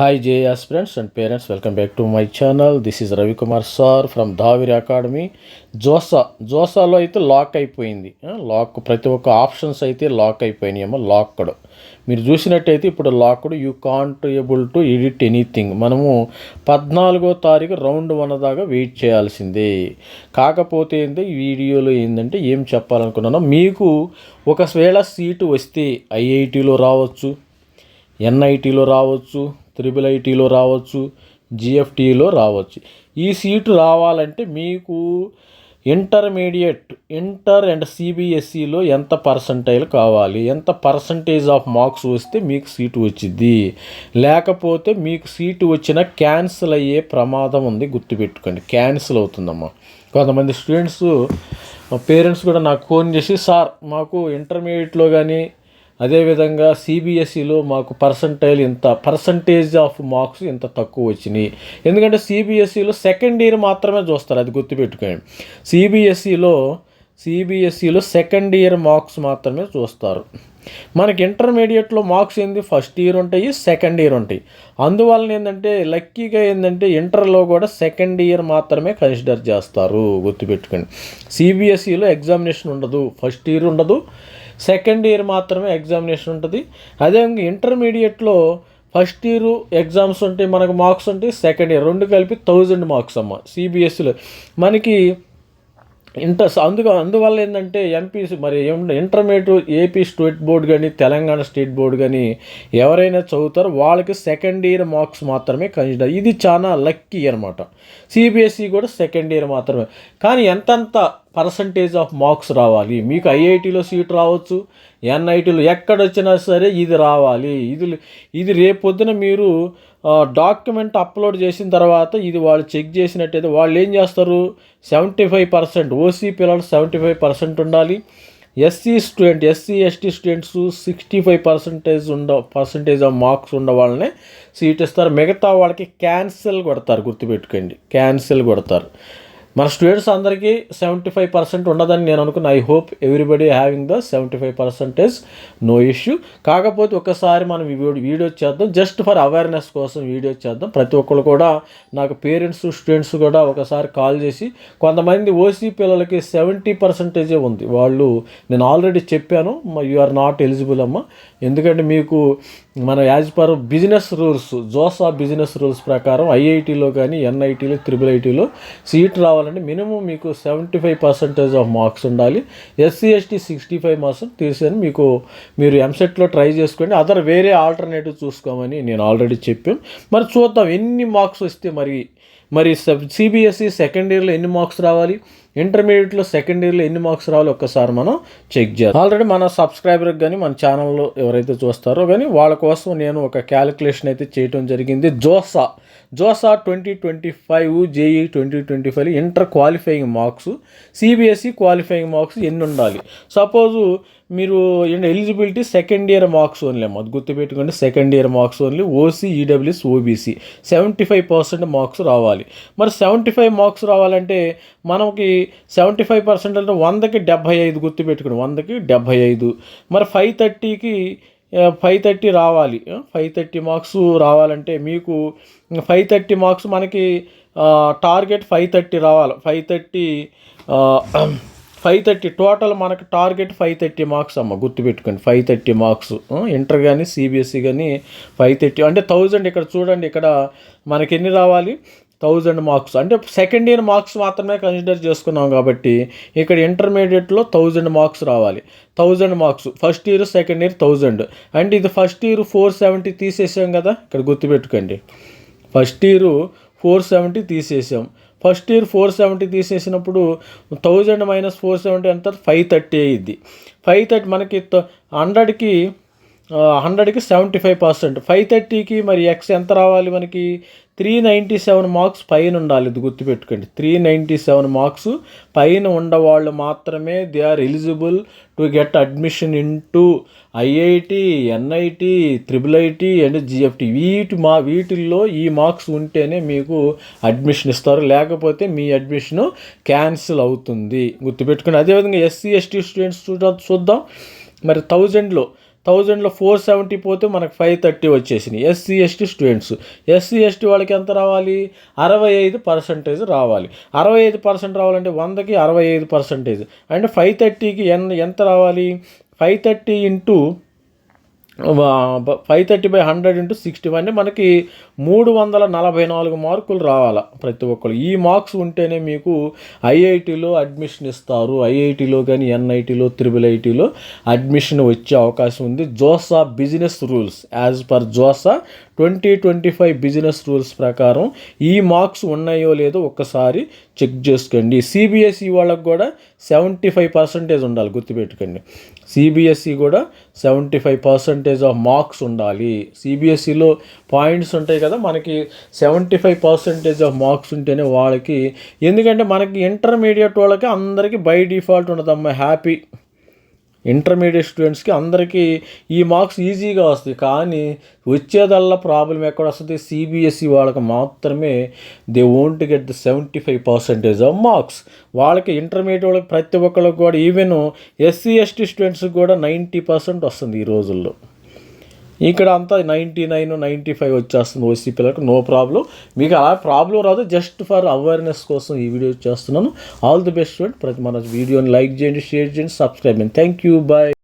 Hi J aspirants and parents welcome back to my channel this is Ravikumar sir from Dhaviri academy JoSAA జోసాలో అయితే lock అయిపోయింది. Lock ప్రతి ఒక్క options అయితే lock అయిపోయినాయేమో locked మీరు చూసినట్టయితే ఇప్పుడు locked you can't able to edit anything మనము పద్నాలుగో తారీఖు రౌండ్ వన్ దాకా వెయిట్ చేయాల్సిందే. కాకపోతే ఏంటి ఈ వీడియోలో ఏంటంటే ఏం చెప్పాలనుకున్నానో మీకు ఒకవేళ సీటు వస్తే ఐఐటిలో రావచ్చు ఎన్ఐటీలో రావచ్చు త్రిబుల్ ఐటీలో రావచ్చు జిఎఫ్టీలో రావచ్చు. ఈ సీటు రావాలంటే మీకు ఇంటర్మీడియట్ ఇంటర్ అండ్ సిబిఎస్ఈలో ఎంత పర్సంటైల్ కావాలి? ఎంత పర్సంటేజ్ ఆఫ్ మార్క్స్ వస్తే మీకు సీటు వచ్చింది లేకపోతే మీకు సీటు వచ్చిన క్యాన్సిల్ అయ్యే ప్రమాదం ఉంది గుర్తుపెట్టుకోండి. క్యాన్సిల్ అవుతుందమ్మా. కొంతమంది స్టూడెంట్స్ పేరెంట్స్ కూడా నాకు ఫోన్ చేసి సార్ మాకు ఇంటర్మీడియట్లో కానీ అదేవిధంగా సిబిఎస్ఈలో మాకు పర్సంటైల్ ఇంత పర్సంటేజ్ ఆఫ్ మార్క్స్ ఇంత తక్కువ వచ్చినాయి. ఎందుకంటే సిబిఎస్ఈలో సెకండ్ ఇయర్ మాత్రమే చూస్తారు అది గుర్తుపెట్టుకోండి. సిబిఎస్ఈలో సిబిఎస్ఈలో సెకండ్ ఇయర్ మార్క్స్ మాత్రమే చూస్తారు. మనకి ఇంటర్మీడియట్లో మార్క్స్ ఏంది? ఫస్ట్ ఇయర్ ఉంటాయి సెకండ్ ఇయర్ ఉంటాయి. అందువలన ఏంటంటే లక్కీగా ఏంటంటే ఇంటర్లో కూడా సెకండ్ ఇయర్ మాత్రమే కన్సిడర్ చేస్తారు గుర్తుపెట్టుకోండి. సిబిఎస్ఈలో ఎగ్జామినేషన్ ఉండదు ఫస్ట్ ఇయర్ ఉండదు. సెకండ్ ఇయర్ మాత్రమే ఎగ్జామినేషన్ ఉంటుంది. అదే ఇంటర్మీడియట్లో ఫస్ట్ ఇయర్ ఎగ్జామ్స్ ఉంటాయి మనకు మార్క్స్ ఉంటాయి సెకండ్ ఇయర్ రెండు కలిపి థౌజండ్ మార్క్స్ అమ్మ సిబిఎస్ఈలో మనకి ఇంటర్ అందుకు అందువల్ల ఏంటంటే ఎంపీసీ మరి ఏం- ఇంటర్మీడియట్ ఏపీ స్టేట్ బోర్డు కానీ తెలంగాణ స్టేట్ బోర్డు కానీ ఎవరైనా చదువుతారో వాళ్ళకి సెకండ్ ఇయర్ మార్క్స్ మాత్రమే కన్సిడర్ ఇది చాలా లక్కీ అనమాట సిబిఎస్ఈ కూడా సెకండ్ ఇయర్ మాత్రమే. కానీ ఎంతంత పర్సంటేజ్ ఆఫ్ మార్క్స్ రావాలి. మీకు ఐఐటీలో సీట్ రావచ్చు ఎన్ఐటీలో ఎక్కడొచ్చినా సరే ఇది రావాలి. ఇది ఇది రేపొద్దున మీరు డాక్యుమెంట్ అప్లోడ్ చేసిన తర్వాత ఇది వాళ్ళు చెక్ చేసినట్టయితే వాళ్ళు ఏం చేస్తారు? సెవెంటీ ఫైవ్ పర్సెంట్ ఓసీ పిల్లలు సెవెంటీ ఫైవ్ పర్సెంట్ ఉండాలి. SC student SC ST students sixty five percentage ఉండ పర్సంటేజ్ ఆఫ్ మార్క్స్ ఉన్న వాళ్ళనే సీట్ ఇస్తారు. మిగతా వాళ్ళకి క్యాన్సిల్ కొడతారు గుర్తుపెట్టుకోండి. క్యాన్సిల్ కొడతారు. మన స్టూడెంట్స్ అందరికీ సెవెంటీ ఫైవ్ పర్సెంట్ ఉండదని నేను అనుకున్న. I hope everybody having the seventy five percentage no issue కాకపోతే ఒకసారి మనం వీడియో వీడియో చేద్దాం. జస్ట్ ఫర్ అవేర్నెస్ కోసం వీడియో చేద్దాం. ప్రతి ఒక్కరు కూడా నాకు పేరెంట్స్ స్టూడెంట్స్ కూడా ఒకసారి కాల్ చేసి కొంతమంది ఓసీ పిల్లలకి సెవెంటీ పర్సెంటేజే ఉంది. వాళ్ళు నేను ఆల్రెడీ చెప్పాను యు ఆర్ నాట్ ఎలిజిబుల్ అమ్మ. ఎందుకంటే మీకు మన as per business rules JoSAA business rules ప్రకారం ఐఐటీలో కానీ ఎన్ఐటీలో త్రిబుల్ ఐటీలో సీట్ రావాలంటే మినిమం మీకు seventy five percentage of marks ఉండాలి. SC ST sixty five marks తీసేని మీకు మీరు ఎంసెట్లో ట్రై చేసుకోండి. అదర్ వేరే ఆల్టర్నేటివ్ చూసుకోమని నేను ఆల్రెడీ చెప్పాను. మరి చూద్దాం ఎన్ని మార్క్స్ వస్తే మరి మరి సిబిఎస్ఈ సెకండ్ ఇయర్లో ఎన్ని మార్క్స్ రావాలి? ఇంటర్మీడియట్లో సెకండ్ ఇయర్లో ఎన్ని మార్క్స్ రావాలి? ఒక్కసారి మనం చెక్ చేయాలి ఆల్రెడీ మన సబ్స్క్రైబర్కి కానీ మన ఛానల్లో ఎవరైతే చూస్తారో కానీ వాళ్ళ కోసం నేను ఒక క్యాలిక్యులేషన్ అయితే చేయడం జరిగింది. JoSAA JoSAA twenty twenty five JEE twenty twenty five inter qualifying marks CBSE qualifying marks ఎన్ని ఉండాలి? సపోజు మీరు eligibility second year marks only అమ్మ. గుర్తుపెట్టుకోండి second year marks only OC EWS OBC seventy five percent marks రావాలి. మరి seventy five marks రావాలంటే మనకి seventy five percent అంటే వందకి డెబ్భై ఐదు గుర్తుపెట్టుకోండి వందకి డెబ్భై ఐదు. మరి ఫైవ్ థర్టీకి ఫైవ్ థర్టీ రావాలి. ఫైవ్ థర్టీ మార్క్స్ రావాలంటే మీకు ఫైవ్ థర్టీ మార్క్స్ మనకి టార్గెట్ ఫైవ్ థర్టీ రావాలి. Five thirty five thirty total మనకు టార్గెట్ ఫైవ్ థర్టీ మార్క్స్ అమ్మ గుర్తుపెట్టుకోండి. ఫైవ్ థర్టీ మార్క్స్ ఇంటర్ కానీ సిబిఎస్ఈ కానీ ఫైవ్ థర్టీ అంటే థౌజండ్ ఇక్కడ చూడండి ఇక్కడ మనకి ఎన్ని రావాలి? Thousand marks. అంటే సెకండ్ ఇయర్ మార్క్స్ మాత్రమే కన్సిడర్ చేసుకున్నాం కాబట్టి ఇక్కడ ఇంటర్మీడియట్లో థౌజండ్ మార్క్స్ రావాలి. Thousand marks first year second year thousand. అంటే ఇది ఫస్ట్ ఇయర్ ఫోర్ సెవెంటీ తీసేసాం కదా ఇక్కడ గుర్తుపెట్టుకోండి. ఫస్ట్ ఇయర్ ఫోర్ సెవెంటీ తీసేసాం. ఫస్ట్ ఇయర్ ఫోర్ సెవెంటీ తీసేసినప్పుడు థౌజండ్ మైనస్ ఫోర్ సెవెంటీ ఎంత ఫైవ్ థర్టీ అయ్యిద్ది ఫైవ్ థర్టీ మనకి హండ్రెడ్కి హండ్రెడ్కి సెవెంటీ ఫైవ్ పర్సెంట్. ఫైవ్ థర్టీకి మరి ఎక్స్ ఎంత రావాలి మనకి? త్రీ నైంటీ సెవెన్ మార్క్స్ పైన ఉండాలి ఇది గుర్తుపెట్టుకోండి. త్రీ నైంటీ సెవెన్ మార్క్స్ పైన ఉండవాళ్ళు మాత్రమే they are eligible to get admission in to IIT NIT triple IT and GFTI. వీటి మా వీటిల్లో ఈ మార్క్స్ ఉంటేనే మీకు అడ్మిషన్ ఇస్తారు. లేకపోతే మీ అడ్మిషన్ క్యాన్సిల్ అవుతుంది. గుర్తుపెట్టుకోండి. అదేవిధంగా ఎస్సీ ఎస్టీ స్టూడెంట్స్ చూడ చూద్దాం. మరి థౌజండ్లో థౌజండ్లో ఫోర్ సెవెంటీ పోతే మనకు ఫైవ్ థర్టీ వచ్చేసినాయి. SC ST students. SC ST వాళ్ళకి ఎంత రావాలి? అరవై ఐదు పర్సెంటేజ్ రావాలి. అరవై ఐదు పర్సెంట్ రావాలంటే వందకి అరవై ఐదు పర్సెంటేజ్. అంటే ఫైవ్ థర్టీకి ఎన్ ఎంత రావాలి? Five thirty into five thirty by hundred into sixty అంటే మనకి మూడు వందల నలభై నాలుగు మార్కులు రావాలి ప్రతి ఒక్కరు ఈ మార్క్స్ ఉంటేనే మీకు ఐఐటిలో అడ్మిషన్ ఇస్తారు. ఐఐటిలో కానీ ఎన్ఐటిలో త్రిబుల్ ఐటీలో అడ్మిషన్ వచ్చే అవకాశం ఉంది. JoSAA business rules as per JoSAA twenty twenty five business rules ప్రకారం ఈ మార్క్స్ ఉన్నాయో లేదో ఒక్కసారి చెక్ చేసుకోండి. సిబిఎస్ఈ వాళ్ళకు కూడా సెవెంటీ ఫైవ్ పర్సెంటేజ్ ఉండాలి గుర్తుపెట్టుకోండి. సిబిఎస్ఈ కూడా seventy five percentage of marks ఉండాలి. సిబిఎస్ఈలో పాయింట్స్ ఉంటాయి కదా మనకి seventy five percentage of marks ఉంటేనే వాళ్ళకి ఎందుకంటే మనకి ఇంటర్మీడియట్ వాళ్ళకి అందరికీ బై డిఫాల్ట్ ఉండదమ్మా హ్యాపీ ఇంటర్మీడియట్ స్టూడెంట్స్కి అందరికీ ఈ మార్క్స్ ఈజీగా వస్తాయి. కానీ వచ్చేదల్లా ప్రాబ్లం ఎక్కడ వస్తుంది? సిబిఎస్ఈ వాళ్ళకి మాత్రమే they won't get the seventy five percentage of marks వాళ్ళకి ఇంటర్మీడియట్ వాళ్ళకి ప్రతి ఒక్కరికి కూడా ఈవెన్ ఎస్సీ ఎస్టీ స్టూడెంట్స్కి కూడా నైంటీ పర్సెంట్ వస్తుంది ఈ రోజుల్లో. ఇక్కడ అంతా నైంటీ నైన్ నైంటీ ఫైవ్ వచ్చేస్తుంది ఓసీ పిల్లలకు. నో ప్రాబ్లం మీకు అలా ప్రాబ్లం రాదు. జస్ట్ ఫర్ అవేర్నెస్ కోసం ఈ వీడియో చేస్తున్నాను. ఆల్ ది బెస్ట్ ప్రతి మన వీడియోని లైక్ చేయండి షేర్ చేయండి సబ్స్క్రైబ్ చేయండి. Thank you bye